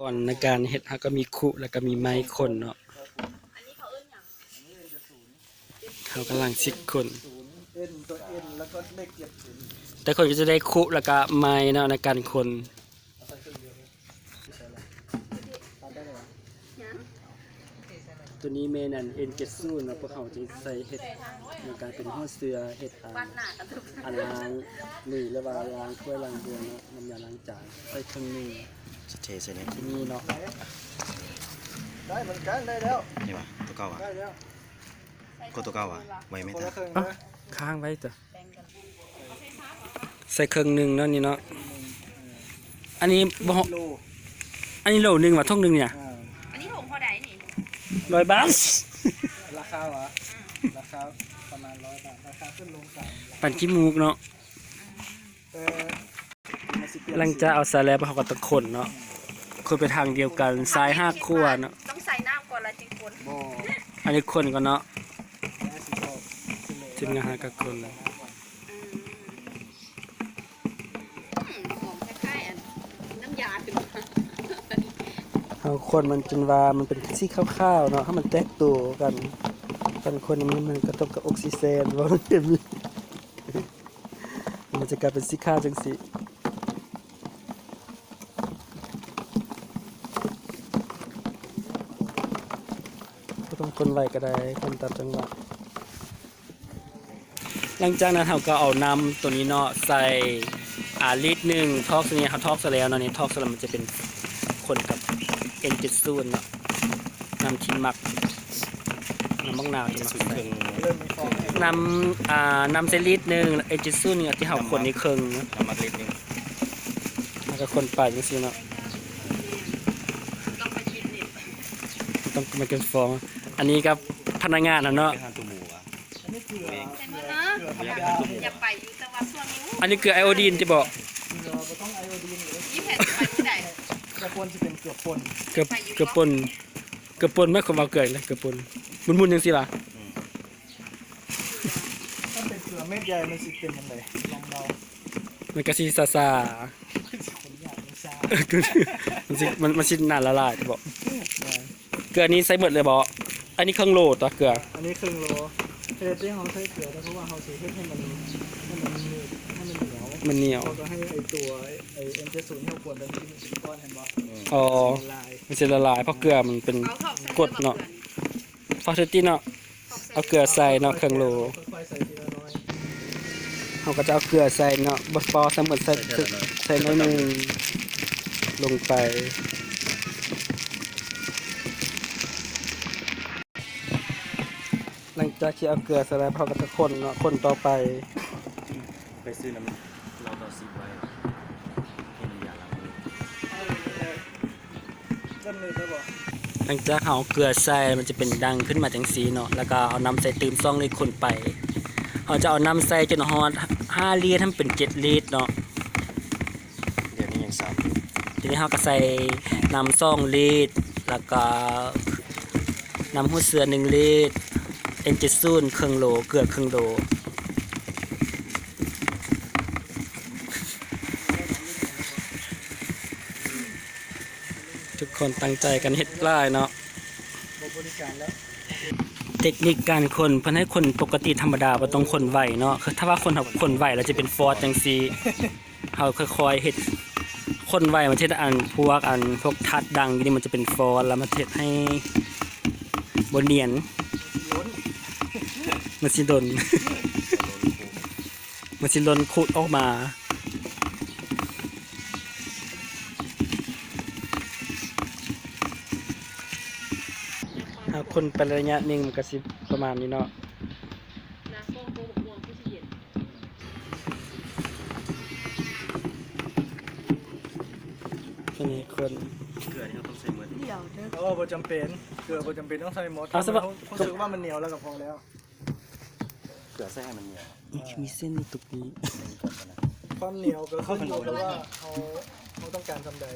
ก่อนในการเฮ็ดฮะก็มีคุแล้วก็มีไม้คนเนาะเขากำลังสิกคน เอ็นตัวเอ็นแล้วก็เลขเจ็ดศูนย์แต่คนก็จะได้คุแล้วก็ไม้เนาะในการคนตามได้เลยวะตัวนี้เมนันเอ็นเกซูนเนาะพวกเขาจะใส่เฮ็ดในการเป็นหัวเสือเฮ็ดอ่าอันล้างมือแล้วว่าล้างถ้วยล้างบัวเนาะน้ำยาล้างจานใส่เครื่องมื อสเทใส่นี่ที่นี่เนาะได้เหมือนกันได้แล้วนี่วะตัวเก่าอะได้แล้วก็ตัวเก่าอะไวไหมคนตาละครึ่งอะนะค้างไว้จ้ะใส่เครื่องหนึงเนาะนี่เนาะอันนี้บ่โลอันนี้โหลหนึงว่าท่องหนึงเนี่ยอ่าอันนี้ถุงพอได้นี่ร้อยบาทราคาเหรอราคาประมาณร้อยบาทราคาขึ้นลงสามปั่นขี้มูกเนาะแต่ มันสิเปลี่ยนหลังจากเอาสาแล้วเขาก็ตะคนเนาะคนไปทางเดียวกันซ้ายห้าขั้วเนาะต้องใส่น้ำก่อนละจึงคนบ่อันนี้คนก็เนาะแม่สิบอกสิเลยทีมงานหากับคนอืมหอมคล้ายๆอันน้ำยาถึงมาตอนนี้เอาคนมันจนว่ามันเป็นสีขาวๆเนาะให้มันแตกตัวกันกันคนมันมันกระทบกับออกซิเจนว่ามันเป็นมันจะกลายเป็นสีขาวจังสิก็ต้อง คนไวก็ได้คนตามจังหวะหลังจากนั้นเราก็เอาน้ำตัวนี้เนาะใส่อ่าลิตรหนึ่งทอกตัวนี้เขาทอกเสร็จแล้วเนาะนี่ทอกเสร็จแล้วมันจะเป็นคนกับเอ็นจิตซูนเนาะน้ำที่หมักน้ำมักนาวที่หมักสุดใส่เครื่องเริ่มมีฟองน้ำอ่าน้ำเซลิตรหนึ่งเอ็นจิตซูนเนี่ยที่เขาคนนี่ครึ่งเนาะน้ำมันลิตรหนึงแล้วก็คนไปจังซี่เนาะต้องไปคิดนี่ต้องมาเกินฟอง อันนี้กับพนักงานนะเนาะไปหาตัวหมูอะอันนี้เกลือเองเห็นไหมนะอยากไปอยู่แต่ว่าช่วงนี้อันนี้คือไอโอดีนที่บอกเกลือบ่ต้องไอโอดีนหรือยี่แผ่นไปที่ไหนกระปนจะเป็นเกลือป่นเกือบเกือบปนเกือบปนไม่ความว่าเกิดเลยเกือบปนมุนๆจังซี่ล่ะถ้าเป็นเกลือเม็ดใหญ่มันสิเป็นยังไงลองเดามันก็สิซาซาคนอยากไม่ทราบเออคือมันสิมันมันสินานละลายจะบอกเกลือนี้ใส่หมดเลยบอก อันนี้เครื่องโหลดตัวเกลือ อันนี้ครึ่งโลเฮ็ดที่เขาใช้เกลือแต่เพราะว่าเขาสิเฮ็ดให้มันให้มันหนืดให้มันเหนียวมันเหนียว เขาก็ให้ไอตัวไอเอ็นเจศูนย์ที่เขากวนเป็นที่มันเป็นก้อนเห็นบ่อ๋อละลายมันจะละลายเพราะเกลือมันเป็นเอาเข้าใส่กดเนาะ ฟอสเทติเนาะ เอาเกลือใส่เนาะเครื่องโหลค่อยๆใส่ทีละน้อยเขาก็จะเอาเกลือใส่เนาะบสปอสมมติใส่ใส่น้อยหนึงลงไปหลัง จากที่เอาเกลือใส่แล้วเขาก็จะคนเนาะคนต่อไป ไปซื้อน้ำเราต่อซีไว้ให้น้ำยาล้างมือเริ่มเลยได้บ่หลังจากเขาเอาเกลือใส่มันจะเป็นดังขึ้นมาจังสีเนาะแล้วก็เอาน้ำใส่ตืมซองเลยคนไปเขาจะเอาน้ำใส่จนฮอด5ลิตรทำเป็น7ลิตรเนาะเดี๋ยวนี้ยังสามอยู่ทีนี้เราก็ใส่น้ำซองลิตรแล้วก็น้ำหูเสือหนึ่งลิตร เอ็นจิซูนเครึ่งโลเกือครึ่งโลทุกคนตั้งใจกันเฮ็ดปลายเนาะเทคนิคการคนเพื่อให้คนปกติธรรมดาบ่ต้องคนไหวเนาะคือถ้าว่าคนคนไหวแล้วจะเป็นฟอร์ดจังซี่เฮาค่อยๆเฮ็ดคนไหวมันเฮ็ดอันพวกอันพวกทัดดังนี่มันจะเป็นฟอร์ดแล้วมันเฮ็ดให้บ่เนียน ล้นมันสิดนมันสิลนขุดออกมาถ้าคนไประยะหนึ่งมันก็สิประมาณนี้เนาะนะโค้งโค้งบวงผู้เย็นแค่นี้คน เกลือนี่เราต้องใส่หมดเดี๋ยวเด้อเพราะว่าบ่จำเป็นเกลือบ่จำเป็นต้องใส่หมดเอาซะบ่รู้สึกว่ามันเหนียวแล้วก็พอแล้วเกลือใส่ให้มันเหนียวนี่มีเส้นในตุกนี้ ความเหนียวก็ขึ้นอยู่กับว่าเขาเขาต้องการทำใด